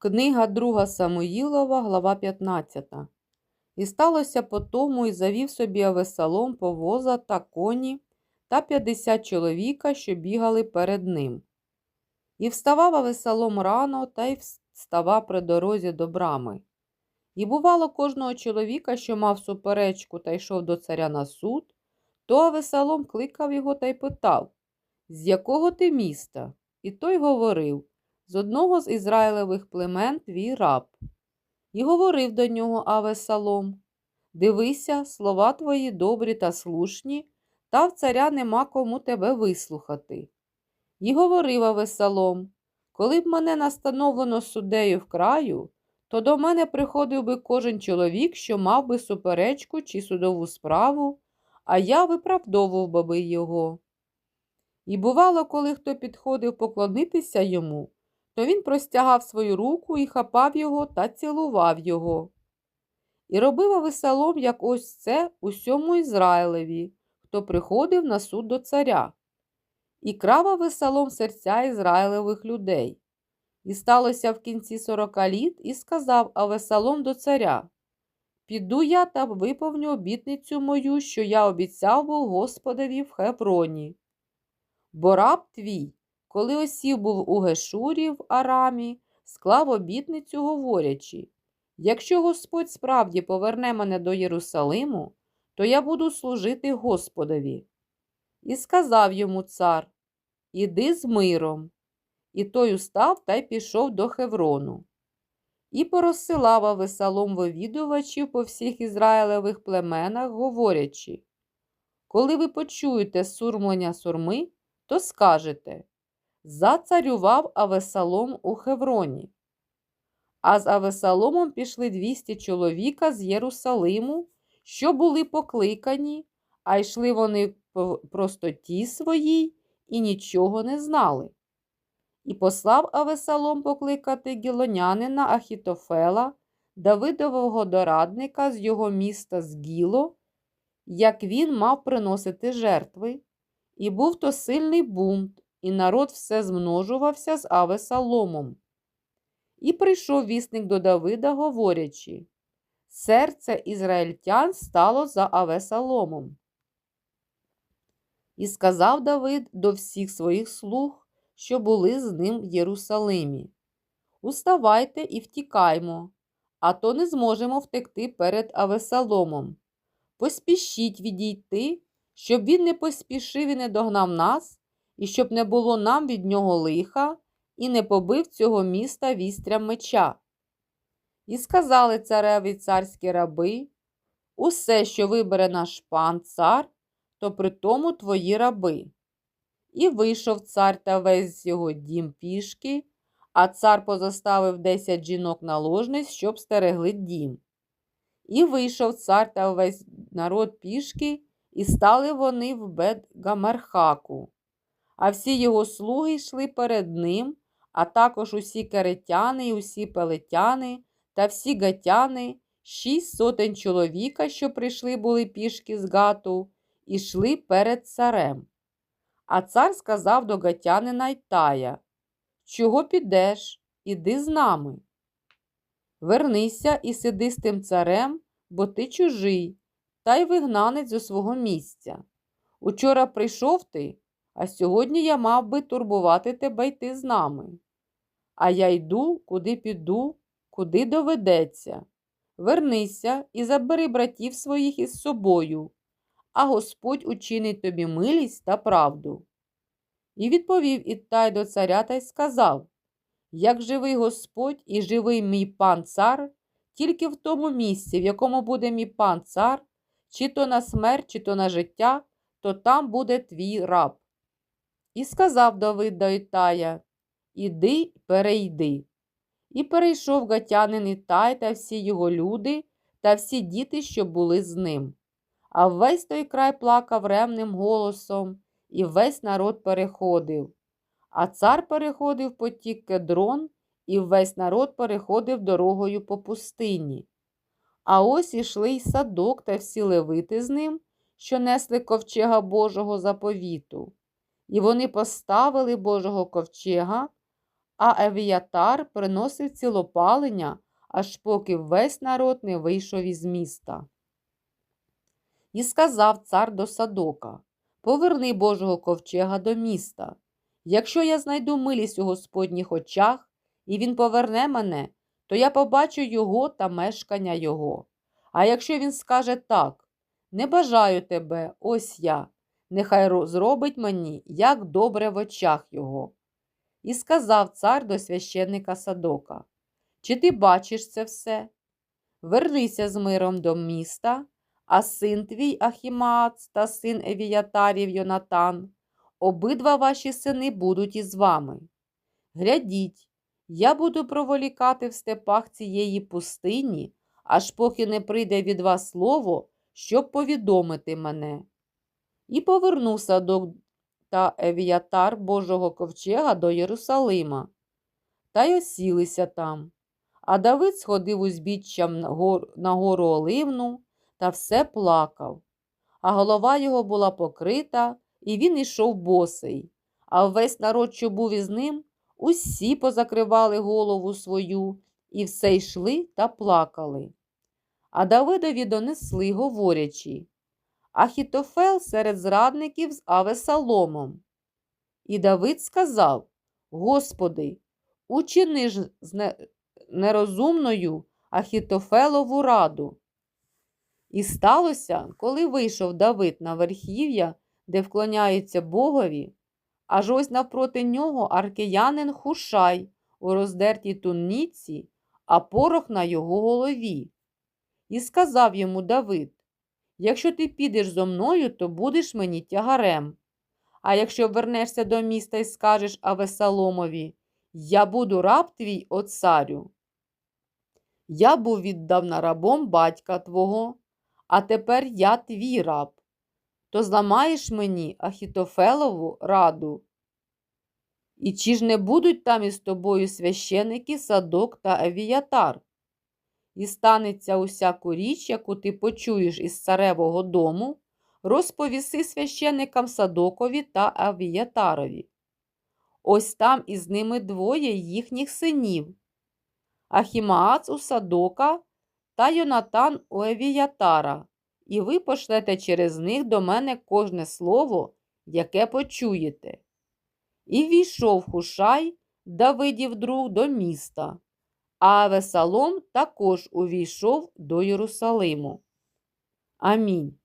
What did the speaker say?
Книга 2 Самуїлова, глава 15. І сталося по тому, і завів собі Авесалом повоза та коні та 50 чоловіка, що бігали перед ним. І вставав Авесалом рано та й вставав при дорозі до брами. І бувало кожного чоловіка, що мав суперечку та йшов до царя на суд, то Авесалом кликав його та й питав, з якого ти міста? І той говорив, з одного з Ізраїлевих племен твій раб. І говорив до нього Авесалом Дивися, слова твої добрі та слушні, та в царя нема кому тебе вислухати. І говорив Авесалом Коли б мене настановлено суддею в краю, то до мене приходив би кожен чоловік, що мав би суперечку чи судову справу, а я виправдовував би його. І бувало, коли хто підходив поклонитися йому, то він простягав свою руку і хапав його та цілував його. І робив Авесалом, як ось це усьому Ізраїлеві, хто приходив на суд до царя. І крав Авесалом серця Ізраїлевих людей. І сталося в кінці сорока літ, і сказав Авесалом до царя Піду я та виповню обітницю мою, що я обіцяв був Господові в Хевроні. Бо раб твій, коли осів був у Гешурі в Арамі, склав обітницю, говорячи Якщо Господь справді поверне мене до Єрусалиму, то я буду служити Господові. І сказав йому цар Іди з миром. І той устав та й пішов до Хеврону. І порозсилав Авесалом вивідувачів по всіх Ізраїлевих племенах, говорячи Коли ви почуєте сурмлення сурми, то скажете Зацарював Авесалом у Хевроні. А з Авесаломом пішли 200 чоловіка з Єрусалиму, що були покликані, а йшли вони по простоті своїй і нічого не знали. І послав Авесалом покликати гілонянина Ахітофела, Давидового дорадника з його міста з Гіло, як він мав приносити жертви. І був то сильний бунт, і народ все змножувався з Авесаломом. І прийшов вісник до Давида, говорячи Серце ізраїльтян стало за Авесаломом. І сказав Давид до всіх своїх слуг, що були з ним в Єрусалимі Уставайте і втікаймо, а то не зможемо втекти перед Авесаломом. Поспішіть відійти щоб він не поспішив і не догнав нас, і щоб не було нам від нього лиха, і не побив цього міста вістрям меча. І сказали цареві царські раби усе, що вибере наш пан цар, то при тому твої раби. І вийшов цар та весь його дім пішки, а цар позаставив десять жінок наложниць, щоб стерегли дім. І вийшов цар та весь народ пішки. І стали вони в Бет-Гамархаку. А всі його слуги йшли перед ним, а також усі керетяни, і усі пелетяни та всі гатяни, шість сотень чоловіка, що прийшли були пішки з гату, ішли перед царем. А цар сказав до гатянина Йтая Чого підеш? Іди з нами. Вернися і сиди з тим царем, бо ти чужий та й вигнанець зі свого місця. Учора прийшов ти, а сьогодні я мав би турбувати тебе йти з нами. А я йду, куди піду, куди доведеться. Вернися і забери братів своїх із собою, а Господь учинить тобі милість та правду. І відповів Іттай до царя та й сказав Як живий Господь і живий мій пан цар, тільки в тому місці, в якому буде мій пан цар, чи то на смерть, чи то на життя, то там буде твій раб. І сказав Давид до Ітая Іди, перейди. І перейшов гатянин Ітай та всі його люди та всі діти, що були з ним. А весь той край плакав ремним голосом, і весь народ переходив. А цар переходив потік кедрон, і весь народ переходив дорогою по пустині. А ось ішли й садок та всі левити з ним, що несли ковчега Божого заповіту. І вони поставили Божого ковчега, а Евіятар приносив цілопалення, аж поки весь народ не вийшов із міста. І сказав цар до Садока Поверни Божого ковчега до міста. Якщо я знайду милість у Господніх очах, і він поверне мене, то я побачу його та мешкання його. А якщо він скаже так, не бажаю тебе, ось я, нехай ро- зробить мені, як добре в очах його. І сказав цар до священника Садока, чи ти бачиш це все? Вернися з миром до міста, а син твій Ахімац та син Евіятарів Йонатан, обидва ваші сини будуть із вами. Глядіть, я буду проволікати в степах цієї пустині, аж поки не прийде від вас слово, щоб повідомити мене. І повернув Садок та Евіятар Божого ковчега до Єрусалима, та й осілися там. А Давид сходив узбіччям на гору Оливну та все плакав. А голова його була покрита, і він ішов босий. А весь народ, що був із ним, усі позакривали голову свою, і все йшли та плакали. А Давидові донесли, говорячи, Ахітофел серед зрадників з Авесаломом. І Давид сказав: Господи, учини ж з нерозумною Ахітофелову раду. І сталося, коли вийшов Давид на верхів'я, де вклоняються Богові, аж ось навпроти нього аркеянин Хушай у роздертій туніці, а порох на його голові. І сказав йому Давид: Якщо ти підеш зо мною, то будеш мені тягарем. А якщо вернешся до міста і скажеш Авесаломові, я буду раб твій, о царю. Я був віддавна рабом батька твого, а тепер я твій раб. То зламаєш мені Ахітофелову раду. І чи ж не будуть там із тобою священики Садок та Евіятар? І станеться усяку річ, яку ти почуєш із царевого дому, розповіси священикам Садокові та Авіятарові. Ось там із ними двоє їхніх синів Ахімаац у Садока та Йонатан у Евіятара, і ви пошлете через них до мене кожне слово, яке почуєте. І війшов Хушай, Давидів друг, до міста, а Авесалом також увійшов до Єрусалиму. Амінь.